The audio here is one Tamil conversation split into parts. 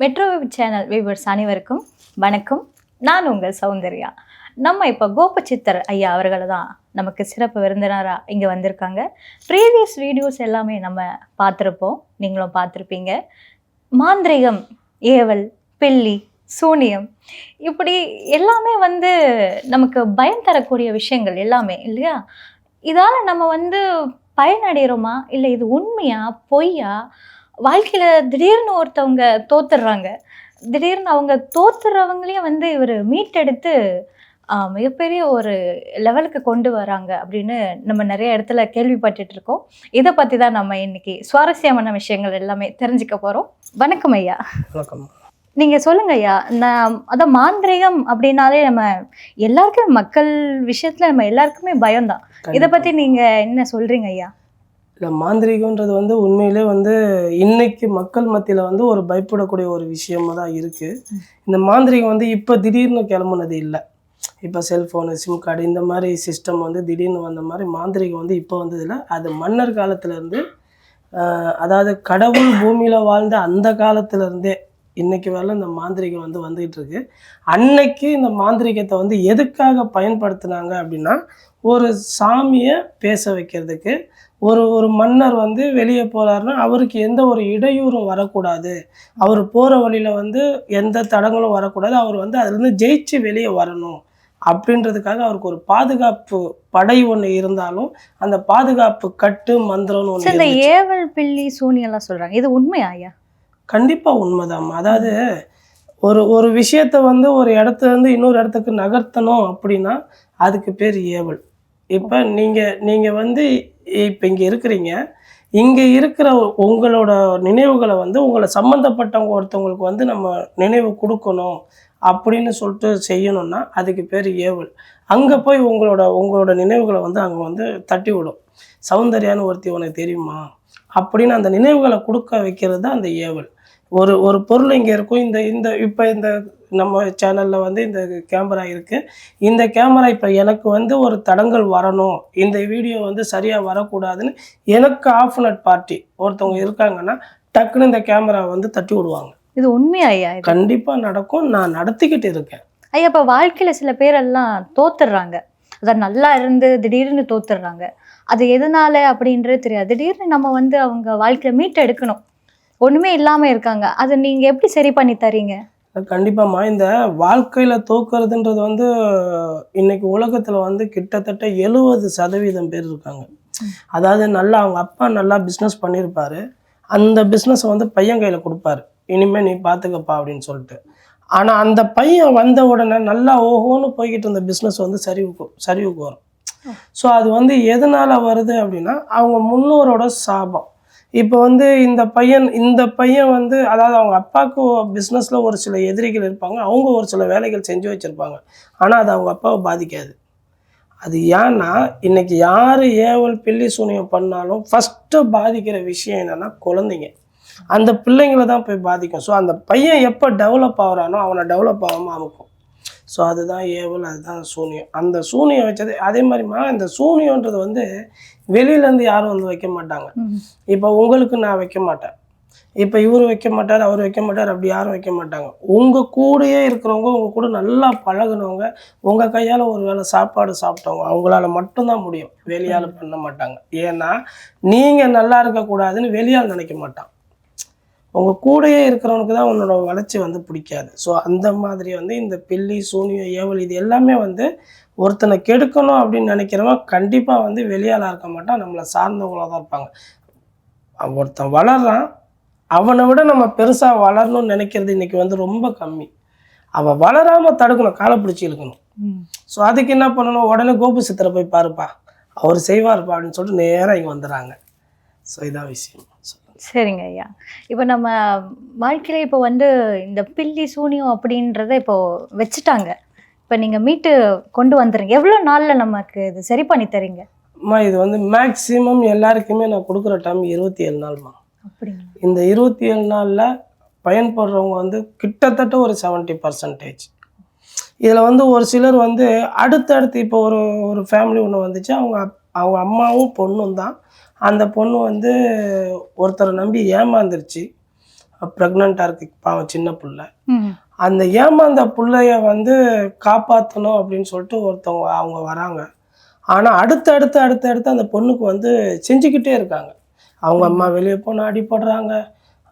மெட்ரோ சேனல் வியூவர்ஸ் அனைவருக்கும் வணக்கம். நான் உங்கள் சௌந்தர்யா. நம்ம இப்போ கோபச்சித்தர் ஐயா அவர்களை தான் நமக்கு சிறப்பு விருந்தினராக இங்கே வந்திருக்காங்க. ப்ரீவியஸ் வீடியோஸ் எல்லாமே நம்ம பார்த்துருப்போம். நீங்களும் பார்த்துருப்பீங்க. மாந்திரிகம் ஏவல் பில்லி சூனியம் இப்படி எல்லாமே வந்து நமக்கு பயம் தரக்கூடிய விஷயங்கள் எல்லாமே இல்லையா? இதால் நம்ம வந்து பயனடைகிறோமா? இல்லை இது உண்மையா? பொய்யா? வாழ்க்கையில் திடீர்னு ஒருத்தவங்க தோத்துடுறாங்க. திடீர்னு அவங்க தோத்துறவங்களையும் வந்து இவர் மீட்டெடுத்து மிகப்பெரிய ஒரு லெவலுக்கு கொண்டு வராங்க அப்படின்னு நம்ம நிறைய இடத்துல கேள்விப்பட்டுட்டு இருக்கோம். இதை பற்றி தான் நம்ம இன்னைக்கு சுவாரஸ்யமான விஷயங்கள் எல்லாமே தெரிஞ்சுக்க போகிறோம் வணக்கம் ஐயா. வணக்கம். நீங்கள் சொல்லுங்க ஐயா நான் அதான் மாந்திரிகம் அப்படின்னாலே நம்ம எல்லாருக்கும் மக்கள் விஷயத்தில் நம்ம எல்லாருக்குமே பயம்தான். இதை பற்றி நீங்கள் என்ன சொல்கிறீங்க ஐயா? இல்லை மாந்திரிகன்றது வந்து உண்மையிலே வந்து இன்னைக்கு மக்கள் மத்தியில் வந்து ஒரு பயப்படக்கூடிய ஒரு விஷயமாக தான் இருக்குது இந்த மாந்திரீகம் வந்து இப்போ திடீர்னு கிளம்புனது இல்லை. இப்போ செல்ஃபோனு சிம் கார்டு இந்த மாதிரி சிஸ்டம் வந்து திடீர்னு வந்த மாதிரி மாந்திரீகம் வந்து இப்போ வந்ததில்ல அது மன்னர் காலத்துலேருந்து அதாவது கடவுள் பூமியில் வாழ்ந்த அந்த காலத்துலேருந்தே இன்னைக்கு வரல இந்த மாந்திரீகம் வந்து வந்துகிட்டு இருக்கு. அன்னைக்கு இந்த மாந்திரீகத்தை வந்து எதுக்காக பயன்படுத்துனாங்க அப்படின்னா ஒரு சாமியை பேச வைக்கிறதுக்கு ஒரு ஒரு மன்னர் வந்து வெளியே போகிறாருன்னா அவருக்கு எந்த ஒரு இடையூறும் வரக்கூடாது. அவர் போகிற வழியில் வந்து எந்த தடங்களும் வரக்கூடாது. அவர் வந்து அதுலேருந்து ஜெயிச்சு வெளியே வரணும் அப்படின்றதுக்காக அவருக்கு ஒரு பாதுகாப்பு படை ஒன்று இருந்தாலும் அந்த பாதுகாப்பு கட்டு மந்திரம்னு ஒன்று ஏவல் பில்லி சூனியெல்லாம் சொல்கிறாங்க இது உண்மையா ஐயா? கண்டிப்பாக உண்மைதாம்மா அதாவது ஒரு ஒரு விஷயத்த வந்து ஒரு இடத்துலேருந்து இன்னொரு இடத்துக்கு நகர்த்தணும் அப்படின்னா அதுக்கு பேர் ஏவல். இப்போ நீங்கள் நீங்கள் வந்து இப்போ இங்கே இருக்கிறீங்க. இங்கே இருக்கிற உங்களோட நினைவுகளை வந்து உங்களை சம்மந்தப்பட்டவங்க ஒருத்தவங்களுக்கு வந்து நம்ம நினைவு கொடுக்கணும் அப்படின்னு சொல்லிட்டு செய்யணும்னா அதுக்கு பேர் ஏவல். அங்கே போய் உங்களோட உங்களோட நினைவுகளை வந்து அங்கே வந்து தட்டி விடும். சௌந்தர்யான்னு ஒருத்தி உனக்கு தெரியுமா? அப்படின்னு அந்த நினைவுகளை கொடுக்க வைக்கிறது தான் அந்த ஏவல். ஒரு ஒரு பொருள் இங்கே இருக்கும். இந்த இந்த இப்போ இந்த நம்ம சேனலில் வந்து இந்த கேமரா இருக்குது இந்த கேமரா இப்போ எனக்கு வந்து ஒரு தடங்கள் வரணும். இந்த வீடியோ வந்து சரியாக வரக்கூடாதுன்னு எனக்கு ஆஃப் நட் பார்ட்டி ஒருத்தவங்க இருக்காங்கன்னா டக்குன்னு இந்த கேமரா வந்து தட்டி விடுவாங்க. இது உண்மையா ஐயா கண்டிப்பாக நடக்கும். நான் நடத்திக்கிட்டு இருக்கேன். ஐயா இப்போ வாழ்க்கையில் சில பேரெல்லாம் தோத்துடுறாங்க. அதான் நல்லா இருந்து திடீர்னு தோத்துடுறாங்க. அது எதனால அப்படின்றது தெரியாது. திடீர்னு நம்ம வந்து அவங்க வாழ்க்கையில மீட்டு எடுக்கணும் ஒன்றுமே இல்லாமல் இருக்காங்க. அதை நீங்கள் எப்படி சரி பண்ணி தரீங்க? கண்டிப்பாம்மா. இந்த வாழ்க்கையில் தோக்குறதுன்றது வந்து இன்னைக்கு உலகத்தில் வந்து கிட்டத்தட்ட எழுபது சதவீதம் பேர் இருக்காங்க. அதாவது நல்லா அவங்க அப்பா நல்லா பிஸ்னஸ் பண்ணியிருப்பாரு அந்த பிஸ்னஸை வந்து பையன் கையில் கொடுப்பாரு. இனிமேல் நீ பார்த்துக்கப்பா அப்படின்னு சொல்லிட்டு. ஆனால் அந்த பையன் வந்த உடனே நல்லா ஓஹோன்னு போய்கிட்டு இருந்த பிஸ்னஸ் வந்து சரிவுக்கு சரிவுக்கு வரும். ஸோ அது வந்து எதனால் வருது அப்படின்னா அவங்க முன்னோரோட சாபம். இப்போ வந்து இந்த பையன் இந்த பையன் வந்து அதாவது அவங்க அப்பாவுக்கு பிஸ்னஸில் ஒரு சில எதிரிகள் இருப்பாங்க அவங்க ஒரு சில வேலைகள் செஞ்சு வச்சுருப்பாங்க. ஆனால் அது அவங்க அப்பாவை பாதிக்காது. அது ஏன்னா இன்னைக்கு யார் ஏவல் பில்லி சூனியம் பண்ணாலும் ஃபஸ்ட்டு பாதிக்கிற விஷயம் என்னென்னா குழந்தைங்க. அந்த பிள்ளைங்கள தான் போய் பாதிக்கும். ஸோ அந்த பையன் எப்போ டெவலப் ஆகிறானோ அவனை டெவலப் ஆகாமல் அமுக்கும். ஸோ அதுதான் ஏவல் அதுதான் சூனியம். அந்த சூனியம் வச்சது அதே மாதிரிமா இந்த சூனியன்றது வந்து வெளியிலேருந்து யாரும் வந்து வைக்க மாட்டாங்க. இப்போ உங்களுக்கு நான் வைக்க மாட்டேன். இப்போ இவர் வைக்க மாட்டார் அவர் வைக்க மாட்டார் அப்படி யாரும் வைக்க மாட்டாங்க. உங்கள் கூடயே இருக்கிறவங்க உங்கள் கூட நல்லா பழகுனவங்க உங்கள் கையால் ஒரு வேளை சாப்பாடு சாப்பிட்டவங்க அவங்களால மட்டும்தான் முடியும். வெளியால் பண்ண மாட்டாங்க. ஏன்னா நீங்கள் நல்லா இருக்கக்கூடாதுன்னு வெளியால் நினைக்க மாட்டான். உங்கள் கூடயே இருக்கிறவனுக்கு தான் உன்னோட வளர்ச்சி வந்து பிடிக்காது. ஸோ அந்த மாதிரி வந்து இந்த பில்லி சூனியம் ஏவல் இது எல்லாமே வந்து ஒருத்தனை கெடுக்கணும் அப்படின்னு நினைக்கிறவன் கண்டிப்பாக வந்து வெளியாளாக இருக்க மாட்டான். நம்மளை சார்ந்தவங்களாக தான் இருப்பாங்க. ஒருத்தன் வளர்றான். அவனை விட நம்ம பெருசாக வளரணும்னு நினைக்கிறது இன்னைக்கு வந்து ரொம்ப கம்மி. அவன் வளராமல் தடுக்கணும் காலை பிடிச்சி இழுக்கணும். ஸோ அதுக்கு என்ன பண்ணணும்? உடனே கோபு சித்தரை போய் பாருப்பா. அவர் செய்வார்ப்பா அப்படின்னு சொல்லிட்டு நேராக இங்கே வந்துடுறாங்க. ஸோ இதான் விஷயம். சரிங்க ஐயா. இப்போ நம்ம வாழ்க்கையில இப்போ வந்து இந்த பில்லி சூனியம் அப்படின்றத இப்போ வச்சுட்டாங்க. இப்போ நீங்க மீட்டு கொண்டு வந்துடுங்க எவ்வளோ நாள்ல நமக்கு இது சரி பண்ணி தரீங்க? அம்மா இது வந்து மேக்ஸிமம் எல்லாருக்குமே நான் கொடுக்குற டைம் இருபத்தி ஏழு நாள்மா. அப்படிங்களா? இந்த இருபத்தி ஏழு நாளில் பயன்படுறவங்க வந்து கிட்டத்தட்ட ஒரு செவன்ட்டி பர்சன்டேஜ் இதில் வந்து ஒரு சிலர் வந்து அடுத்தடுத்து இப்போ ஒரு ஒரு ஃபேமிலி ஒன்று வந்துச்சு. அவங்க அவங்க அம்மாவும் பொண்ணும் தான். அந்த பொண்ணு வந்து ஒருத்தரை நம்பி ஏமாந்துருச்சு. ப்ரெக்னெண்ட்டாக இருக்கு பாவம் சின்ன புள்ள. அந்த ஏமாந்த புள்ளைய வந்து காப்பாற்றணும் அப்படின்னு சொல்லிட்டு ஒருத்தவங்க அவங்க வராங்க. ஆனால் அடுத்து அடுத்து அடுத்து அடுத்து அந்த பொண்ணுக்கு வந்து செஞ்சுக்கிட்டே இருக்காங்க. அவங்க அம்மா வெளியே போனால் அடிபடுறாங்க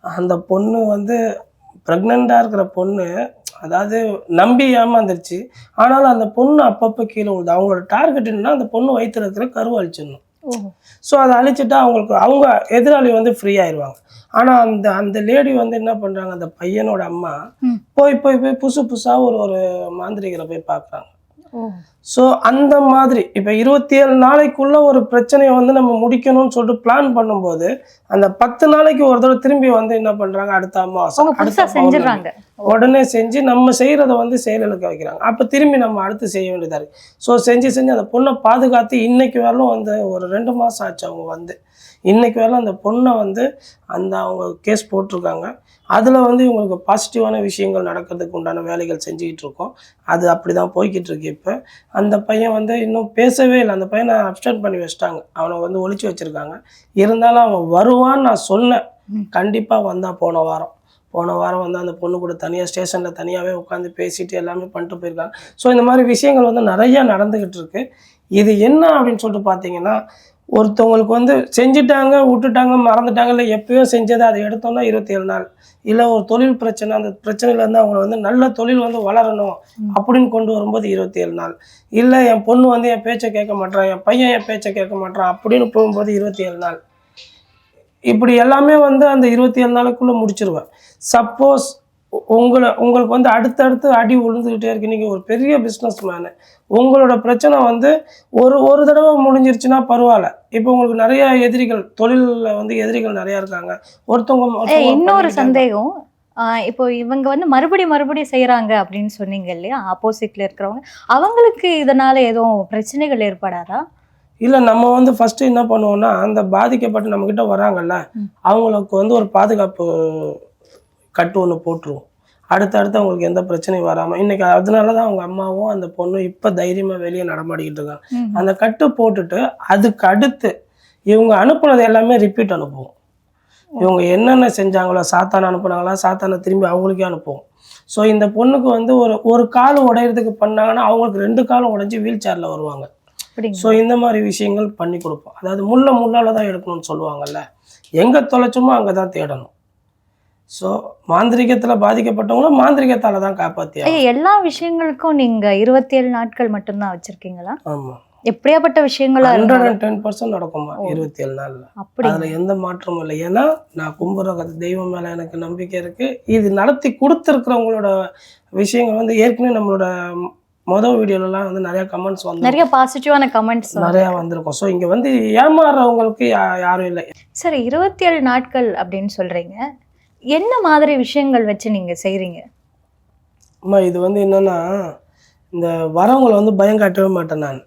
அந்த பொண்ணு வந்து ப்ரெக்னெண்ட்டாக இருக்கிற பொண்ணு அதாவது நம்பி ஏமாந்துருச்சு. ஆனாலும் அந்த பொண்ணு அப்பப்போ கீழே விழுது. அவங்களோட டார்கெட் என்னன்னா அந்த பொண்ணு வயித்துல இருக்கிற கருவை அழிச்சிடணும் ஓ ஸோ அதை அழிச்சிட்டா அவங்களுக்கு அவங்க எதிராளி வந்து ஃப்ரீ ஆயிடுவாங்க ஆனால் அந்த அந்த லேடி வந்து என்ன பண்ணுறாங்க அந்த பையனோட அம்மா. போய் போய் போய் புதுசு புதுசாக ஒரு ஒரு மாந்திரிகரை போய் பார்க்குறாங்க. ஸோ அந்த மாதிரி இப்போ இருபத்தி ஏழு நாளைக்குள்ள ஒரு பிரச்சனையை வந்து நம்ம முடிக்கணும்னு சொல்லிட்டு பிளான் பண்ணும்போது அந்த பத்து நாளைக்கு ஒரு தடவை திரும்பி வந்து என்ன பண்ணுறாங்க அடுத்த புதுசா அடுத்த உடனே செஞ்சு நம்ம செய்கிறத வந்து செயலுக்க வைக்கிறாங்க. அப்போ திரும்பி நம்ம அடுத்து செய்ய வேண்டியதாக இருக்குது ஸோ செஞ்சு செஞ்சு அந்த பொண்ணை பாதுகாத்து இன்னைக்கு வரலும் வந்து ஒரு ரெண்டு மாதம் ஆச்சு அவங்க வந்து. இன்னைக்கு வரலும் அந்த பொண்ணை வந்து அந்த அவங்க கேஸ் போட்டிருக்காங்க. அதில் வந்து இவங்களுக்கு பாசிட்டிவான விஷயங்கள் நடக்கிறதுக்கு உண்டான வேலைகள் செஞ்சுக்கிட்டு இருக்கோம். அது அப்படி தான் போய்கிட்டு இருக்கு இப்போ. அந்த பையன் வந்து இன்னும் பேசவே இல்லை. அந்த பையனை அப்சென்ட் பண்ணி வச்சிட்டாங்க. அவனை வந்து ஒளிச்சு வச்சுருக்காங்க. இருந்தாலும் அவன் வருவான்னு நான் சொன்னேன். கண்டிப்பாக வந்தான் போன வாரம். போன வாரம் வந்து அந்த பொண்ணு கூட தனியாக ஸ்டேஷனில் தனியாகவே உட்காந்து பேசிட்டு எல்லாமே பண்ணிட்டு போயிருக்காங்க. ஸோ இந்த மாதிரி விஷயங்கள் வந்து நிறையா நடந்துக்கிட்டு இருக்கு. இது என்ன அப்படின்னு சொல்லிட்டு பார்த்தீங்கன்னா ஒருத்தவங்களுக்கு வந்து செஞ்சுட்டாங்க விட்டுட்டாங்க மறந்துட்டாங்க இல்லை எப்பயோ செஞ்சதை அதை எடுத்தோம்னா இருபத்தி ஏழு நாள். இல்லை ஒரு தொழில் பிரச்சனை அந்த பிரச்சனையிலேருந்து அவங்க வந்து நல்ல தொழில் வந்து வளரணும். அப்படின்னு கொண்டு வரும்போது இருபத்தி ஏழு நாள். இல்லை என் பொண்ணு வந்து என் பேச்சை கேட்க மாட்டான் என் பையன் என் பேச்சை கேட்க மாட்டான் அப்படின்னு போகும்போது இருபத்தி ஏழு நாள். இப்படி எல்லாமே வந்து அந்த இருபத்தி ஏழு நாளுக்குள்ளே முடிச்சிருவேன். சப்போஸ் உங்களை உங்களுக்கு வந்து அடுத்தடுத்து அடி விழுந்துக்கிட்டே இருக்கு. நீங்கள் ஒரு பெரிய பிஸ்னஸ் மேனு உங்களோட பிரச்சனை வந்து ஒரு ஒரு தடவை முடிஞ்சிருச்சுன்னா பரவாயில்ல. இப்போ உங்களுக்கு நிறைய எதிரிகள் தொழிலில் வந்து எதிரிகள் நிறைய இருக்காங்க. ஒருத்தவங்க இன்னொரு சந்தேகம். இப்போ இவங்க வந்து மறுபடி மறுபடி செய்யறாங்க அப்படின்னு சொன்னீங்க இல்லையா? ஆப்போசிட்ல இருக்கிறவங்க. அவங்களுக்கு இதனால எதுவும் பிரச்சனைகள் ஏற்படாதா? இல்லை நம்ம வந்து ஃபர்ஸ்ட் என்ன பண்ணுவோம்னா அந்த பாதிக்கப்பட்டு நம்மக்கிட்ட வராங்கல்ல. அவங்களுக்கு வந்து ஒரு பாதுகாப்பு கட்டு ஒன்று போட்டுருவோம். அடுத்தடுத்து அவங்களுக்கு எந்த பிரச்சனையும் வராமல் இன்னைக்கு அதனால தான் அவங்க அம்மாவும் அந்த பொண்ணும் இப்போ தைரியமாக வெளியே நடமாடிக்கிட்டு இருக்காங்க. அந்த கட்டு போட்டுட்டு அதுக்கு அடுத்து இவங்க அனுப்புனது எல்லாமே ரிப்பீட் அனுப்புவோம். இவங்க என்னென்ன செஞ்சாங்களோ சாத்தானை அனுப்புனாங்களா சாத்தானை திரும்பி அவங்களுக்கே அனுப்புவோம். ஸோ இந்த பொண்ணுக்கு வந்து ஒரு ஒரு கால் உடையிறதுக்கு பண்ணாங்கன்னா அவங்களுக்கு ரெண்டு காலும் உடைஞ்சு வீல் சேரில் வருவாங்க. ஸோ இந்த மாதிரி விஷயங்கள் பண்ணி கொடுப்போம். அதாவது முள்ள முள்ளால தான் எடுக்கணும்னு சொல்லுவாங்கல்ல. எங்கே தொலைச்சோமோ அங்கே தான் தேடணும். ஸோ மாந்திரிகத்தில் பாதிக்கப்பட்டவங்களும் மாந்திரிகத்தால் தான் காப்பாற்றி ஐயா எல்லா விஷயங்களுக்கும் நீங்க இருபத்தி ஏழு நாட்கள் மட்டும்தான் வச்சிருக்கீங்களா? ஆமாம் எப்படியாப்பட்ட விஷயங்களா ஹண்ட்ரட் அண்ட் டென் பர்சன்ட் நடக்குமா. இருபத்தி ஏழு நாளில்? அப்படி அதில் எந்த மாற்றமும் இல்லை. ஏன்னா நான் கும்புற தெய்வம் மேலே எனக்கு நம்பிக்கை இருக்குது இது நடத்தி கொடுத்துருக்குறவங்களோட விஷயங்கள் வந்து ஏற்கனவே நம்மளோட மொதல் வீடியோலலாம் வந்து நிறைய கமெண்ட்ஸ் வந்து நிறைய பாசிட்டிவான கமெண்ட்ஸ் நிறையா வந்திருக்கும். ஸோ இங்கே வந்து ஏமாறுறவங்களுக்கு யாரும் இல்லை. சரி இருபத்தி ஏழு நாட்கள் அப்படின்னு சொல்றீங்க. என்ன மாதிரி விஷயங்கள் வச்சு நீங்கள் செய்கிறீங்க அம்மா இது வந்து என்னென்னா இந்த வரவங்களை வந்து பயம் காட்டவே மாட்டேன் நான்.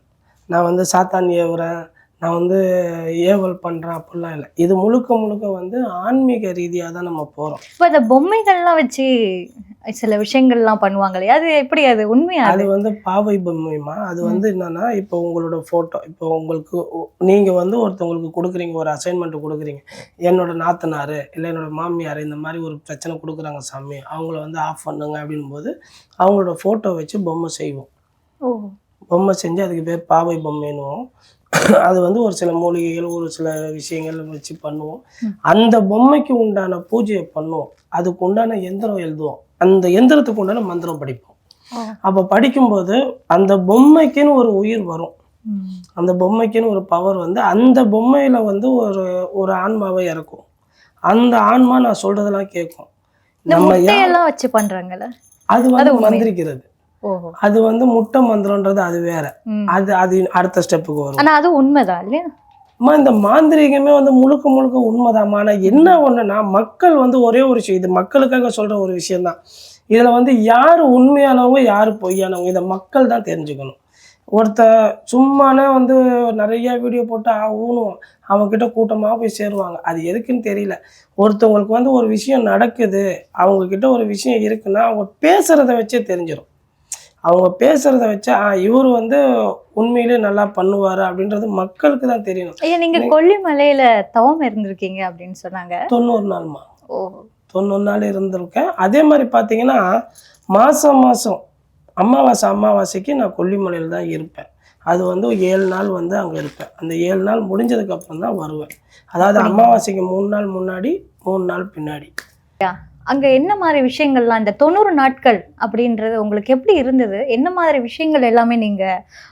நான் வந்து சாத்தான் ஏவுறேன் நான் வந்து ஏவல் பண்ணுறேன் அப்படிலாம் இல்லை. இது முழுக்க முழுக்க வந்து ஆன்மீக ரீதியாக தான் நம்ம போகிறோம் இப்போ இந்த பொம்மைகள்லாம் வச்சு சில விஷயங்கள்லாம் பண்ணுவாங்க இல்லையா? அது எப்படி அது உண்மையா அது? வந்து பாவை பொம்மைமா அது வந்து என்னன்னா இப்போ உங்களோட ஃபோட்டோ இப்போ உங்களுக்கு ஒ- நீங்க வந்து ஒருத்தவங்களுக்கு கொடுக்குறீங்க ஒரு அசைன்மெண்ட் கொடுக்குறீங்க. என்னோட நாத்தனார் இல்லை என்னோட மாமியார் இந்த மாதிரி ஒரு பிரச்சனை கொடுக்குறாங்க சாமி. அவங்கள வந்து ஆஃப் பண்ணுங்க அப்படின்னும் போது அவங்களோட ஃபோட்டோ வச்சு பொம்மை செய்வோம். ஓ. பொம்மை செஞ்சு அதுக்கு பேர் பாவை பொம்மைன்னுவோம். அது வந்து ஒரு சில மூலிகைகள் ஒரு சில விஷயங்கள் வச்சு பண்ணுவோம். அந்த பொம்மைக்கு உண்டான பூஜையை பண்ணுவோம். அதுக்கு உண்டான எந்திரம் எழுதுவோம். அந்த எந்திரத்துக்கு உண்டான மந்திரம் படிப்போம். அப்போ படிக்கும்போது அந்த பொம்மைக்குன்னு ஒரு உயிர் வரும். அந்த பொம்மைக்குன்னு ஒரு பவர் வந்து அந்த பொம்மையில வந்து ஒரு ஒரு ஆன்மாவை இறக்கும். அந்த ஆன்மா நான் சொல்றதெல்லாம் கேட்கும். நம்ம முட்டையெல்லாம் வச்சு பண்றாங்கல்ல? அது வந்து. மந்திரிக்கிறது. அது வந்து முட்டை மந்திரம்ன்றது அது வேற. அது அது அடுத்த ஸ்டெப்புக்கு வரும். ஆனா அது உண்மைதான் இல்லையா? அம்மா இந்த மாந்திரீகமே வந்து முழுக்க முழுக்க உண்மைதாம்மா. என்ன ஒன்றுனா மக்கள் வந்து ஒரே ஒரு விஷயம் இது மக்களுக்காக சொல்கிற ஒரு விஷயம்தான். இதில் வந்து யார் உண்மையானவங்க யார் பொய்யானவங்க இதை மக்கள் தான் தெரிஞ்சுக்கணும். ஒருத்தன் சும்மானே வந்து நிறைய வீடியோ போட்டு ஊனுவான் அவங்கக்கிட்ட கூட்டமாக போய் சேருவாங்க. அது எதுக்குன்னு தெரியல. ஒருத்தவங்களுக்கு வந்து ஒரு விஷயம் நடக்குது அவங்கக்கிட்ட ஒரு விஷயம் இருக்குன்னா அவங்க பேசுகிறத வச்சே தெரிஞ்சிடும் அவங்க பேசுகிறத வச்சா இவர் வந்து உண்மையிலே நல்லா பண்ணுவார் அப்படின்றது மக்களுக்கு தான் தெரியணும். ஐயா நீங்க கொல்லிமலையில தவம் இருந்திருக்கீங்க அப்படின்னு சொன்னாங்க. தொண்ணூறு நாள்மா ஓ. தொண்ணூறு நாள் இருந்திருக்கேன். அதே மாதிரி பார்த்தீங்கன்னா மாதம் மாதம் அமாவாசை அமாவாசைக்கு நான் கொல்லிமலையில் தான் இருப்பேன். அது வந்து ஏழு நாள் வந்து அங்கே இருப்பேன். அந்த ஏழு நாள் முடிஞ்சதுக்கப்புறம் தான் வருவேன். அதாவது அமாவாசைக்கு மூணு நாள் முன்னாடி மூணு நாள் பின்னாடி. அங்க என்ன மாதிரி விஷயங்கள்லாம் இந்த தொண்ணூறு நாட்கள் அப்படின்றது உங்களுக்கு எப்படி இருந்தது? என்ன மாதிரி விஷயங்கள் எல்லாமே நீங்க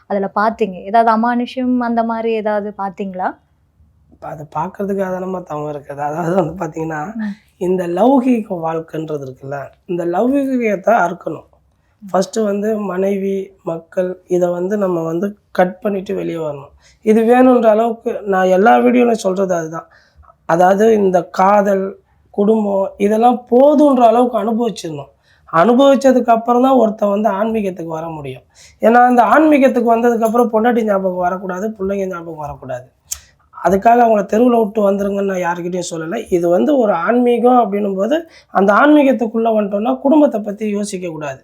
அதுல பாத்தீங்க ஏதாவது அமானுஷம் அந்த மாதிரி ஏதாவது பாத்தீங்களா இப்போ அதை பார்க்கறதுக்கு அதனமாக தவம் இருக்குது. அதாவது வந்து பார்த்தீங்கன்னா. இந்த லௌகீக வாழ்க்கைன்றது இருக்குல்ல இந்த லௌகீகத்தை அறுக்கணும். ஃபஸ்ட்டு வந்து மனைவி மக்கள் இதை வந்து நம்ம வந்து கட் பண்ணிட்டு வெளியே வரணும். இது வேணுன்ற அளவுக்கு நான் எல்லா வீடியோலையும் சொல்கிறது அதுதான். அதாவது இந்த காதல் குடும்பம் இதெல்லாம் போதுன்ற அளவுக்கு அனுபவிச்சிடணும் அனுபவிச்சதுக்கு அப்புறம் தான் ஒருத்தன் வந்து ஆன்மீகத்துக்கு வர முடியும். ஏன்னா அந்த ஆன்மீகத்துக்கு வந்ததுக்கப்புறம் பொண்டாட்டி ஞாபகம் வரக்கூடாது பிள்ளைங்க ஞாபகம் வரக்கூடாது. அதுக்காக அவங்கள தெருவில் விட்டு வந்துருங்கன்னு நான் யாருக்கிட்டையும் சொல்லலை. இது வந்து ஒரு ஆன்மீகம் அப்படின்னும் போது அந்த ஆன்மீகத்துக்குள்ளே வந்துட்டோம்னா குடும்பத்தை பற்றி யோசிக்கக்கூடாது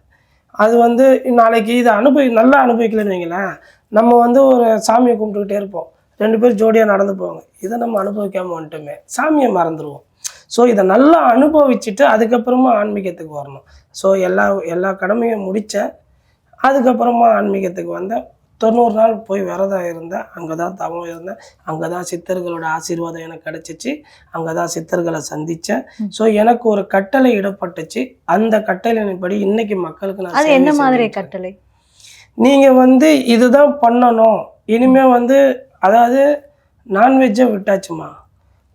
அது வந்து நாளைக்கு இதை அனுபவி நல்லா அனுபவிக்கலன்னு வைங்களேன். நம்ம வந்து ஒரு சாமியை கும்பிட்டுக்கிட்டே இருப்போம். ரெண்டு பேரும் ஜோடியாக நடந்து போவாங்க. இதை நம்ம அனுபவிக்காமல் வந்துட்டோமே. சாமியை மறந்துடுவோம் ஸோ இதை நல்லா அனுபவிச்சுட்டு அதுக்கப்புறமா ஆன்மீகத்துக்கு வரணும். ஸோ எல்லா எல்லா கடமையும் முடித்தேன் அதுக்கப்புறமா ஆன்மீகத்துக்கு வந்தேன் தொண்ணூறு நாள் போய் விரதம் இருந்தேன் அங்கே தான் தவம் இருந்தேன் அங்கே தான் சித்தர்களோட ஆசீர்வாதம் எனக்கு கிடச்சிச்சு அங்கே தான் சித்தர்களை சந்தித்தேன் ஸோ எனக்கு ஒரு கட்டளை இடப்பட்டுச்சு. அந்த கட்டளையின்படி இன்னைக்கு மக்களுக்கு நான் என்ன மாதிரி. கட்டளை? நீங்கள் வந்து இதுதான் பண்ணணும். இனிமே வந்து அதாவது நான்வெஜ்ஜை விட்டாச்சுமா?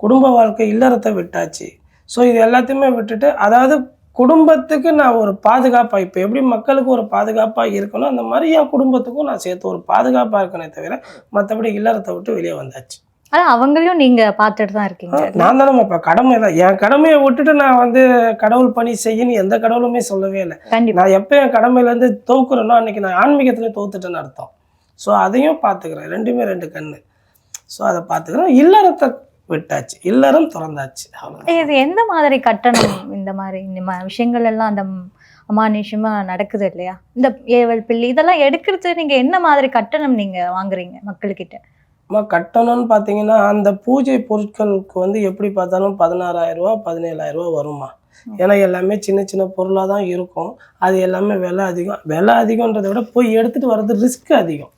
குடும்ப வாழ்க்கை இல்லறத்தை விட்டாச்சு. ஸோ இது எல்லாத்தையுமே விட்டுட்டு அதாவது குடும்பத்துக்கு நான் ஒரு பாதுகாப்பாக இப்போ எப்படி மக்களுக்கு ஒரு பாதுகாப்பாக இருக்கணும் அந்த மாதிரி என் குடும்பத்துக்கும் நான் சேர்த்து ஒரு பாதுகாப்பாக இருக்கனே தவிர மற்றபடி இல்லறத்தை விட்டு வெளியே வந்தாச்சு. ஆனா அவங்களையும் நீங்க பார்த்துட்டு தான் இருக்கீங்க. நான் தானே இப்போ கடமை தான். என் கடமையை விட்டுட்டு நான் வந்து கடவுள் பணி செய்யணும் எந்த கடவுளுமே சொல்லவே இல்லை. நான் எப்போ என் கடமையிலேருந்து தோக்குறேனோ அன்னைக்கு நான் ஆன்மீகத்துல தோத்துட்டேன்னு அர்த்தம். ஸோ அதையும் பார்த்துக்கிறேன். ரெண்டுமே ரெண்டு கண்ணு. ஸோ அதை பார்த்துக்கிறேன். இல்லறத்தை விட்டாச்சு. இல்லறம் திறந்தாச்சு. இது எந்த மாதிரி கட்டணம்? இந்த மாதிரி இந்த மா- விஷயங்கள் எல்லாம் அந்த அமானுஷமா நடக்குது இல்லையா? இந்த ஏவல் பிள்ளை இதெல்லாம் எடுக்கிறது நீங்க என்ன மாதிரி கட்டணம் நீங்க வாங்குறீங்க மக்கள்கிட்ட? அம்மா கட்டணம்னு பார்த்தீங்கன்னா அந்த பூஜை பொருட்களுக்கு வந்து எப்படி பார்த்தாலும் பதினேழாயிரம் ரூபா வருமா ஏன்னா எல்லாமே சின்ன சின்ன பொருளாக தான் இருக்கும். அது எல்லாமே விலை அதிகம். விலை அதிகன்றதை விட போய் எடுத்துகிட்டு வர்றது ரிஸ்க் அதிகம்.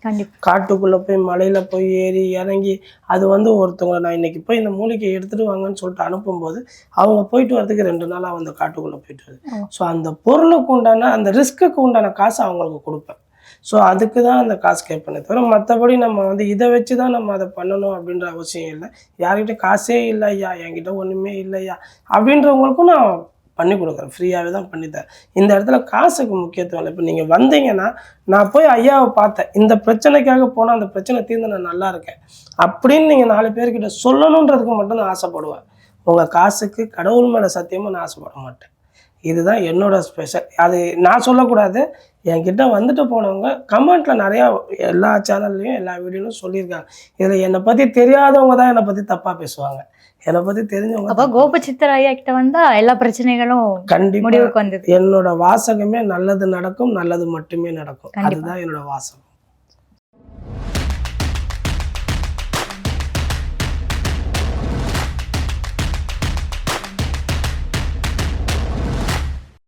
காட்டுக்குள்ளே போய் மலையில் போய் ஏறி இறங்கி அது வந்து ஒருத்தவங்க நான் இன்னைக்கு போய் இந்த மூலிகையை எடுத்துகிட்டு வாங்கன்னு சொல்லிட்டு அனுப்பும்போது அவங்க போயிட்டு வரதுக்கு ரெண்டு நாளாக அந்த காட்டுக்குள்ளே போயிட்டு வருது. ஸோ அந்த பொருளுக்கு உண்டான அந்த ரிஸ்க்குக்கு உண்டான காசு அவங்களுக்கு கொடுப்பேன். ஸோ அதுக்கு தான் அந்த காசு கேட்பேனே தவிர மற்றபடி நம்ம வந்து இதை வச்சு தான் நம்ம அதை பண்ணணும் அப்படின்ற அவசியம் இல்லை. யார்கிட்ட காசே இல்லையா என்கிட்ட ஒன்றுமே இல்லையா அப்படின்றவங்களுக்கும் நான் பண்ணி கொடுக்குறேன். ஃப்ரீயாகவே தான் பண்ணித்தரேன் இந்த இடத்துல காசுக்கு முக்கியத்துவம் இல்லை. இப்போ நீங்கள் வந்தீங்கன்னா நான் போய் ஐயாவை பார்த்தேன். இந்த பிரச்சனைக்காக போனால் அந்த பிரச்சனை தீர்ந்து நான் நல்லா இருக்கேன். அப்படின்னு நீங்கள் நாலு பேர்கிட்ட சொல்லணுன்றதுக்கு மட்டும் நான் ஆசைப்படுவேன். உங்கள் காசுக்கு கடவுள் மேலே சத்தியமாக நான் ஆசைப்பட மாட்டேன். இதுதான் என்னோட ஸ்பெஷல் அது நான் சொல்லக்கூடாது. என்கிட்ட வந்துட்டு போனவங்க கமெண்ட்ல நிறையா எல்லா சேனல்லையும் எல்லா வீடியோலையும் சொல்லியிருக்காங்க. இதில் என்னை பற்றி தெரியாதவங்க தான் என்னை பற்றி தப்பாக பேசுவாங்க. என்னை பற்றி தெரிஞ்சவங்க அப்ப கோபச்சித்தர் ஐயா கிட்ட வந்தா எல்லா பிரச்சனைகளும் கண்டிப்பாக முடிவுக்கு வந்தது. என்னோட வாசகமே நல்லது நடக்கும் நல்லது மட்டுமே நடக்கும். அதுதான் என்னோட வாசகம்.